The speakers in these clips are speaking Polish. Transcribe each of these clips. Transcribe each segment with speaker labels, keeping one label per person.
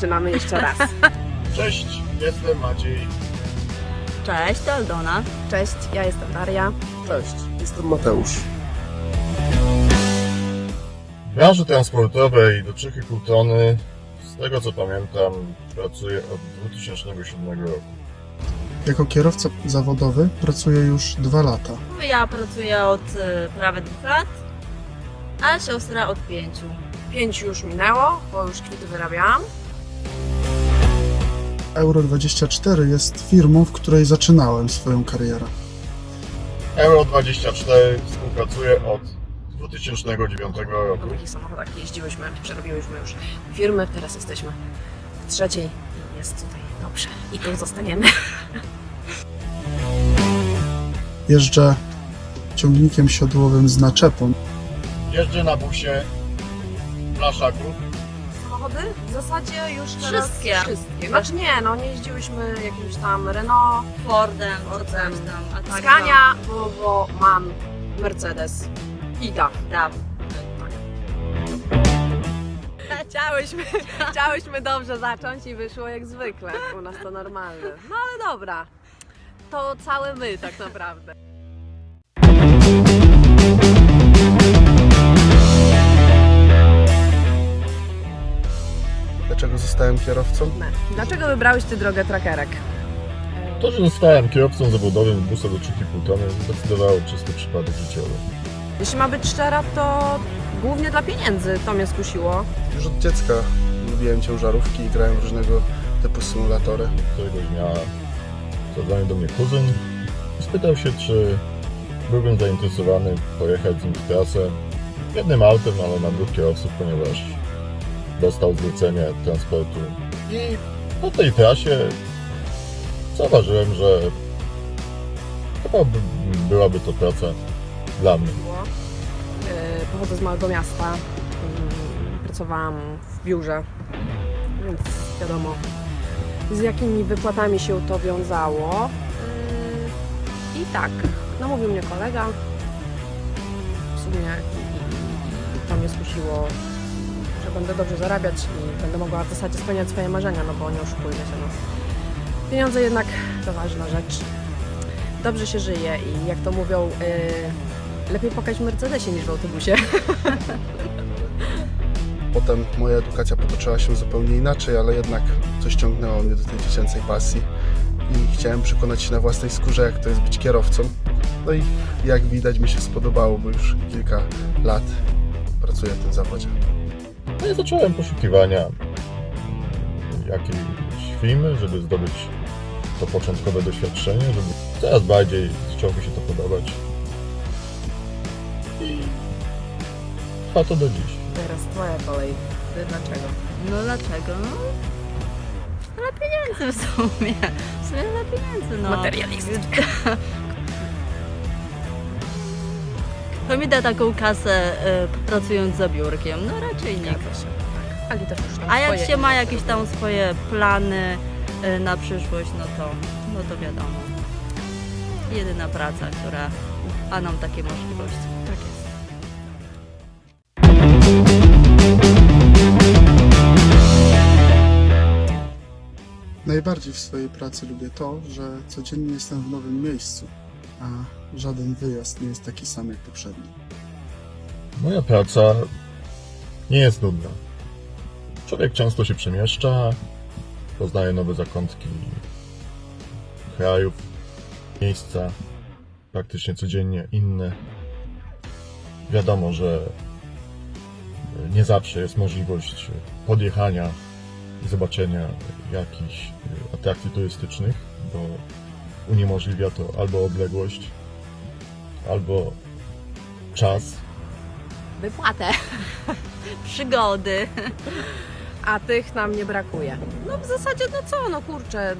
Speaker 1: zaczynamy jeszcze raz.
Speaker 2: Cześć, jestem Maciej.
Speaker 3: Cześć, to Aldona.
Speaker 1: Cześć, ja jestem Daria.
Speaker 4: Cześć, jestem Mateusz.
Speaker 2: W branży transportowej do 3,5 tony, z tego co pamiętam, pracuję od 2007 roku.
Speaker 4: Jako kierowca zawodowy pracuję już dwa lata.
Speaker 3: Ja pracuję od e, prawie dwóch lat, a siostra od pięciu.
Speaker 1: Pięć już minęło, bo już kwity wyrabiałam.
Speaker 4: Euro24 jest firmą, w której zaczynałem swoją karierę.
Speaker 2: Euro24 współpracuję od 2009
Speaker 1: Po
Speaker 2: roku.
Speaker 1: drugich samochodach jeździłyśmy, przerobiłyśmy już firmy, teraz jesteśmy w trzeciej i jest tutaj dobrze. I tu zostaniemy.
Speaker 4: Jeżdżę ciągnikiem siodłowym z naczepą.
Speaker 2: Jeżdżę na busie w Blaszaku.
Speaker 1: Samochody w zasadzie już teraz
Speaker 3: Wszystkie.
Speaker 1: wszystkie. Znaczy nie, no nie jeździłyśmy jakimś tam Renault,
Speaker 3: Fordem, czy
Speaker 1: Fordem.
Speaker 3: coś tam. A tak
Speaker 1: Scania, Volvo, MAN, Mercedes i DAF.
Speaker 3: to- Da.
Speaker 1: Chciałyśmy, chciałyśmy dobrze zacząć i wyszło jak zwykle. U nas to normalne. No ale dobra. To całe my tak naprawdę.
Speaker 4: Dlaczego zostałem kierowcą?
Speaker 1: Dlaczego wybrałeś ty drogę trackerek?
Speaker 2: To, że zostałem kierowcą zawodowym busa do 3,5 tony, zdecydowało czysty przypadek życiowy.
Speaker 1: Jeśli ma być szczera, to głównie dla pieniędzy to mnie skusiło.
Speaker 4: Już od dziecka lubiłem ciężarówki i grałem w różnego typu symulatory.
Speaker 2: Któregoś dnia zadzwonił do mnie kuzyn i spytał się, czy byłbym zainteresowany pojechać z nim w trasę jednym autem, ale na dwóch kierowców, ponieważ dostał zlecenie transportu. I po tej trasie zauważyłem, że chyba by, byłaby to praca dla mnie.
Speaker 1: Yy, Pochodzę z małego miasta. Yy, Pracowałam w biurze, więc wiadomo z jakimi wypłatami się to wiązało. Yy, I tak, namówił mnie kolega. W sumie i, i, to mnie skusiło, będę dobrze zarabiać i będę mogła w zasadzie spełniać swoje marzenia, no bo nie oszukujmy się. No. Pieniądze jednak to ważna rzecz. Dobrze się żyje i jak to mówią, yy, lepiej pokać w Mercedesie niż w autobusie.
Speaker 4: Potem moja edukacja potoczyła się zupełnie inaczej, ale jednak coś ciągnęło mnie do tej dziecięcej pasji. I chciałem przekonać się na własnej skórze, jak to jest być kierowcą. No i jak widać mi się spodobało, bo już kilka lat pracuję w tym zawodzie.
Speaker 2: No i zacząłem poszukiwania jakiejś firmy, żeby zdobyć to początkowe doświadczenie, żeby coraz bardziej zaczęło mi się to podobać. I trwa to do dziś.
Speaker 1: Teraz twoja kolej. Ty dlaczego?
Speaker 3: No dlaczego? No, dla pieniędzy w sumie. W sumie dla pieniędzy, no.
Speaker 1: Materialist.
Speaker 3: Kto mi da taką kasę e, pracując za biurkiem? No raczej nikt.
Speaker 1: Zgadza się. Tak. Ali też już tam
Speaker 3: A jak
Speaker 1: swoje
Speaker 3: się ma
Speaker 1: inne
Speaker 3: jakieś tam swoje plany e, na przyszłość, no to, no to wiadomo. Jedyna praca, która a nam takie możliwości.
Speaker 1: Tak jest.
Speaker 4: Najbardziej w swojej pracy lubię to, że codziennie jestem w nowym miejscu, a żaden wyjazd nie jest taki sam jak poprzedni.
Speaker 2: Moja praca nie jest nudna. Człowiek często się przemieszcza, poznaje nowe zakątki krajów, miejsca, praktycznie codziennie inne. Wiadomo, że nie zawsze jest możliwość podjechania i zobaczenia jakichś atrakcji turystycznych, bo uniemożliwia to albo odległość, albo czas,
Speaker 1: Wypłatę.
Speaker 3: Przygody.
Speaker 1: A tych nam nie brakuje. No w zasadzie, no co, no kurczę.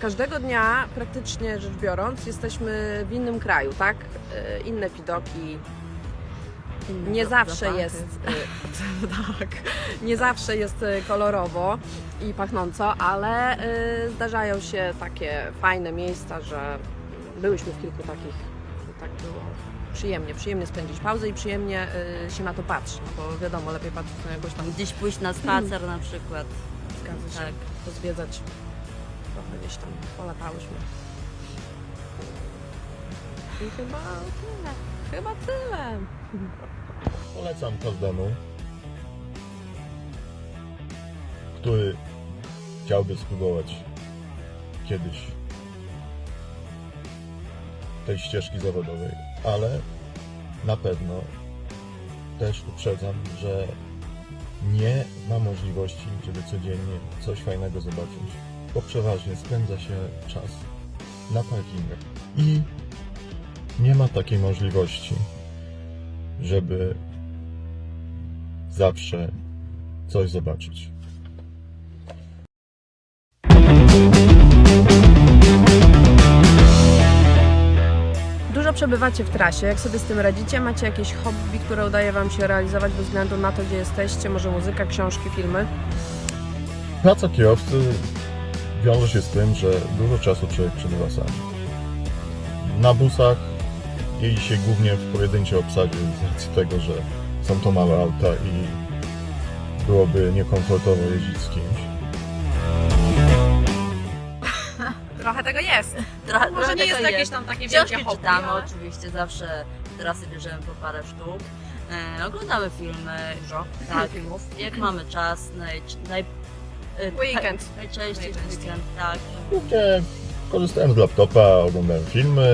Speaker 1: Każdego dnia, praktycznie rzecz biorąc, jesteśmy w innym kraju, tak? E, Inne widoki. Nie zawsze
Speaker 3: zapachy.
Speaker 1: jest. e, tak. Nie zawsze jest e, kolorowo i pachnąco, ale zdarzają się takie fajne miejsca, że byłyśmy w kilku takich, tak było przyjemnie, przyjemnie spędzić pauzę i przyjemnie y, się na to patrzy, no bo wiadomo, lepiej patrzeć na jakoś tam
Speaker 3: Gdzieś pójść na spacer na przykład.
Speaker 1: zgadza się,
Speaker 3: Tak.
Speaker 1: pozwiedzać. Trochę gdzieś tam polatałyśmy. I chyba tyle. Chyba tyle.
Speaker 2: Polecam każdemu, który chciałby spróbować kiedyś tej ścieżki zawodowej, ale na pewno też uprzedzam, że nie ma możliwości, żeby codziennie coś fajnego zobaczyć, bo przeważnie spędza się czas na parkingach i nie ma takiej możliwości, żeby zawsze coś zobaczyć.
Speaker 1: Przebywacie w trasie. Jak sobie z tym radzicie? Macie jakieś hobby, które udaje Wam się realizować bez względu na to, gdzie jesteście? Może muzyka, książki, filmy?
Speaker 2: Praca kierowcy wiąże się z tym, że dużo czasu człowiek przebywa sam. Na busach jeździ się głównie w pojedynczej obsadzie z racji tego, że są to małe auta i byłoby niekomfortowo jeździć z kimś.
Speaker 1: Trochę tego jest.
Speaker 3: Trochę,
Speaker 1: Może
Speaker 3: trochę
Speaker 1: nie jest
Speaker 3: tego
Speaker 1: jakieś tam takie
Speaker 3: Książki
Speaker 1: wielkie hobby,
Speaker 3: czytamy
Speaker 1: ale-
Speaker 3: oczywiście, zawsze trasy bierzemy po parę sztuk. E, oglądamy filmy.
Speaker 1: Dużo
Speaker 3: Tak.
Speaker 1: filmów.
Speaker 3: Jak mamy czas, naj, naj, e,
Speaker 1: Weekend.
Speaker 3: naj- Najczęściej w
Speaker 1: Najczęściej.
Speaker 3: weekend, tak.
Speaker 2: Głównie korzystałem z laptopa, oglądałem filmy,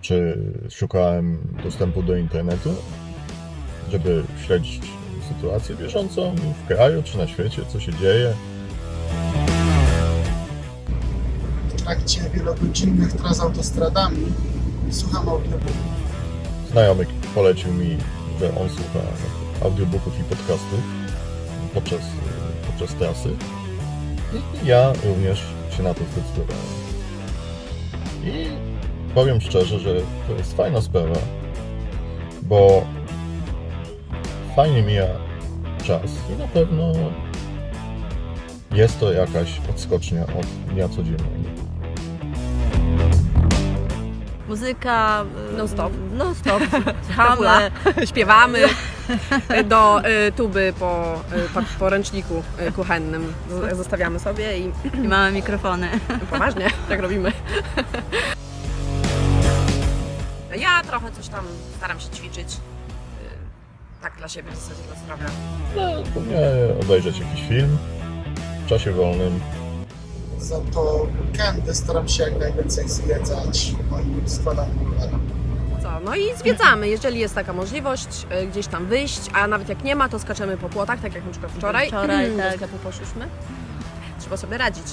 Speaker 2: czy szukałem dostępu do internetu, żeby śledzić sytuację bieżącą w kraju czy na świecie, co się dzieje.
Speaker 4: W trakcie wielogodzinnych tras autostradami słucham audiobooków.
Speaker 2: Znajomy polecił mi, że on słucha audiobooków i podcastów podczas, podczas trasy. I ja również się na to zdecydowałem. I powiem szczerze, że to jest fajna sprawa, bo fajnie mija czas i na pewno jest to jakaś odskocznia od dnia codziennego.
Speaker 3: Muzyka. e,
Speaker 1: Non-stop.
Speaker 3: Non-stop.
Speaker 1: Hula.
Speaker 3: Słuchamy.
Speaker 1: Śpiewamy do y, tuby po, y, po, po ręczniku y, kuchennym. Zostawiamy sobie i
Speaker 3: I mamy mikrofony.
Speaker 1: poważnie tak robimy. Ja trochę coś tam staram się ćwiczyć. y, Tak dla siebie, w zasadzie dla zdrowia.
Speaker 2: No, obejrzeć jakiś film w czasie wolnym.
Speaker 4: Za to weekendy staram się jak najwięcej zwiedzać moim składanym rowerem.
Speaker 1: Co? No i zwiedzamy, jeżeli jest taka możliwość, y, gdzieś tam wyjść, a nawet jak nie ma, to skaczemy po płotach, tak jak na przykład wczoraj.
Speaker 3: Wczoraj,
Speaker 1: do
Speaker 3: tak.
Speaker 1: sklepu poszliśmy. Trzeba sobie radzić.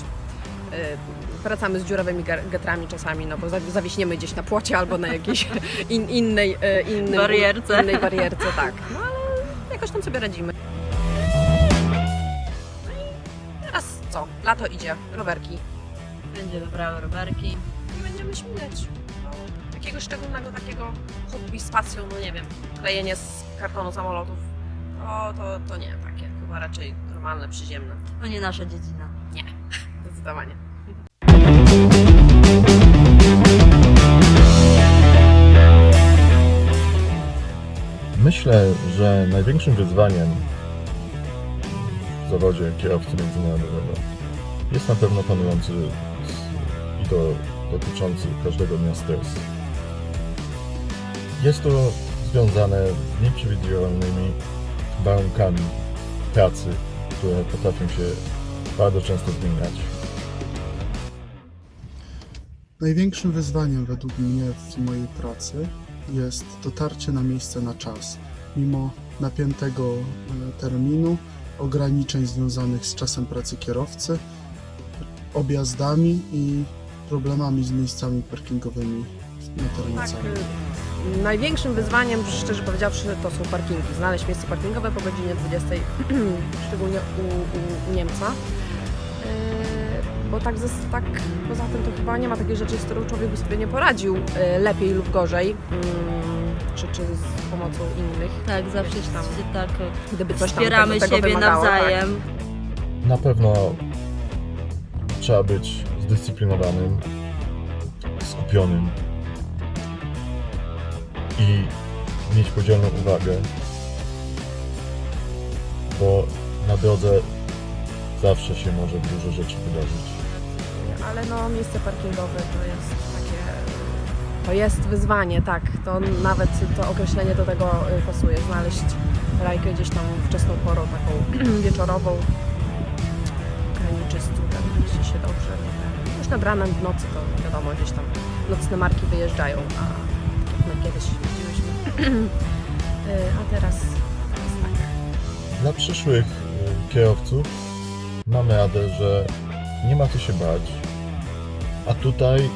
Speaker 1: Y, Wracamy z dziurawymi gar- getrami czasami, no bo zawi- zawiśniemy gdzieś na płocie albo na jakiejś in, innej, y, innym,
Speaker 3: Barierce.
Speaker 1: innej barierce, tak. No ale jakoś tam sobie radzimy. Lato idzie, rowerki.
Speaker 3: Będziemy brały rowerki.
Speaker 1: i będziemy śmigać. No, Jakiegoś szczególnego takiego hobby z pasją, no nie wiem, klejenie z kartonu samolotów, to, to, to nie, takie chyba raczej normalne, przyziemne.
Speaker 3: To nie nasza dziedzina.
Speaker 1: Nie, zdecydowanie.
Speaker 2: Myślę, że największym wyzwaniem w zawodzie kierowcy międzynarodowego jest na pewno panujący i to dotyczący każdego stres. Jest to związane z nieprzewidywalnymi warunkami pracy, które potrafią się bardzo często zmieniać.
Speaker 4: Największym wyzwaniem według mnie w mojej pracy jest dotarcie na miejsce na czas. Mimo napiętego e, terminu, ograniczeń związanych z czasem pracy kierowcy, objazdami i problemami z miejscami parkingowymi na terenie
Speaker 1: Tak,
Speaker 4: całym.
Speaker 1: y, największym wyzwaniem, szczerze powiedziawszy, to są parkingi. Znaleźć miejsce parkingowe po godzinie 20, szczególnie u, u, Niemca. Y, Bo tak, zas- tak poza tym to chyba nie ma takiej rzeczy, z którą człowiek by sobie nie poradził y, lepiej lub gorzej, mm, czy, czy z pomocą innych.
Speaker 3: Tak, zawsze
Speaker 1: tam-
Speaker 3: się tak
Speaker 1: Gdyby coś tam
Speaker 3: wspieramy
Speaker 1: tego, tego
Speaker 3: siebie
Speaker 1: wymagało, tak.
Speaker 3: nawzajem.
Speaker 2: Na pewno trzeba być zdyscyplinowanym, skupionym i mieć podzielną uwagę, bo na drodze zawsze się może dużo rzeczy wydarzyć.
Speaker 1: Ale no miejsce parkingowe to jest takie... To jest wyzwanie, tak. To nawet to określenie do tego y, pasuje. Znaleźć rajkę gdzieś tam wczesną porą, taką wieczorową, tak mieści się dobrze. Już nad ranem w nocy to wiadomo, gdzieś tam nocne marki wyjeżdżają, a tak my kiedyś jeździłyśmy. Y, a teraz jest tak.
Speaker 2: Dla przyszłych y, kierowców mamy radę, że nie ma co się bać, a tutaj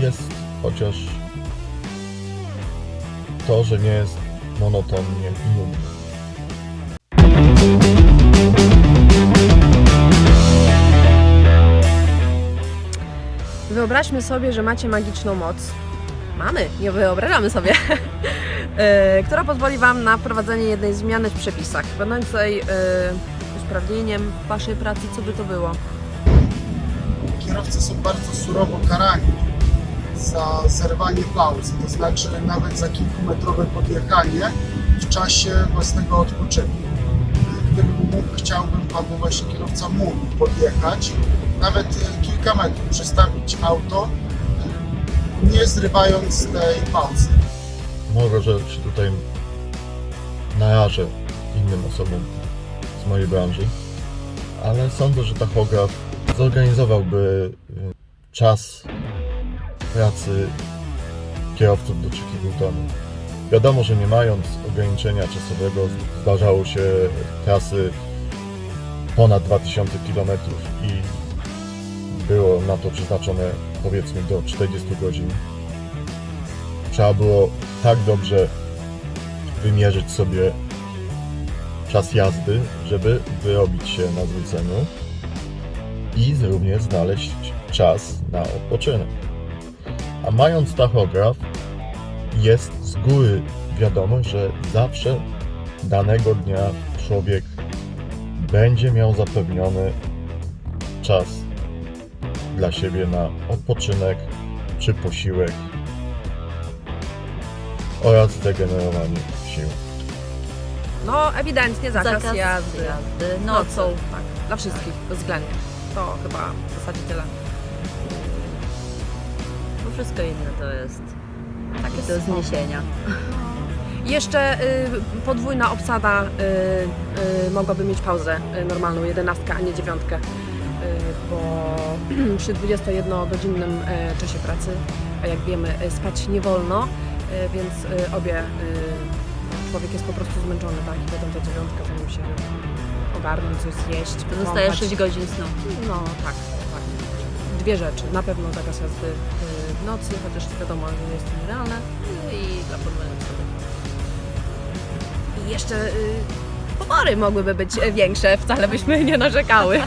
Speaker 2: jest chociaż to, że nie jest monotonnie i.
Speaker 1: Wyobraźmy sobie, że macie magiczną moc. Mamy, nie wyobrażamy sobie. e, która pozwoli Wam na wprowadzenie jednej zmiany w przepisach, będącej e, usprawnieniem Waszej pracy, co by to było?
Speaker 4: Kierowcy są bardzo surowo karani za zerwanie pauzy, to znaczy nawet za kilkumetrowe podjechanie w czasie własnego odpoczynku. Gdybym mógł, chciałbym, aby właśnie kierowca mógł podjechać, nawet e, kilka metrów, przestawić auto, e, nie zrywając tej pauzy.
Speaker 2: Może, że się tutaj narażę innym osobom z mojej branży, ale sądzę, że tachograf zorganizowałby y, czas pracy kierowców do 3,5 tony. Wiadomo, że nie mając ograniczenia czasowego zdarzało się trasy ponad 2000 km i było na to przeznaczone powiedzmy do 40 godzin. Trzeba było tak dobrze wymierzyć sobie czas jazdy, żeby wyrobić się na zleceniu i również znaleźć czas na odpoczynek. A mając tachograf, jest z góry wiadomo, że zawsze danego dnia człowiek będzie miał zapewniony czas dla siebie na odpoczynek czy posiłek oraz zregenerowanie sił.
Speaker 1: No, ewidentnie zakaz, jazdy.
Speaker 3: jazdy
Speaker 1: Nocą,
Speaker 3: nocą.
Speaker 1: tak. Dla wszystkich, bezwzględnie. To chyba w zasadzie tyle.
Speaker 3: Bo wszystko inne to jest
Speaker 1: Takie
Speaker 3: do zniesienia.
Speaker 1: Jeszcze y, podwójna obsada y, y, mogłaby mieć pauzę y, normalną, jedenastkę, a nie dziewiątkę. Bo przy 21-godzinnym y, czasie pracy, a jak wiemy, y, spać nie wolno, więc obie, człowiek jest po prostu zmęczony, tak? I potem ta dziewiątka, zanim się ogarnąć, coś zjeść,
Speaker 3: zostaje
Speaker 1: pokąpać.
Speaker 3: 6 godzin snu.
Speaker 1: No tak, tak. Dwie rzeczy. Na pewno zakaz jazdy w nocy, chociaż wiadomo, że jest to nierealne. No i dla obsady. I jeszcze y, pobory mogłyby być większe, wcale byśmy nie narzekały.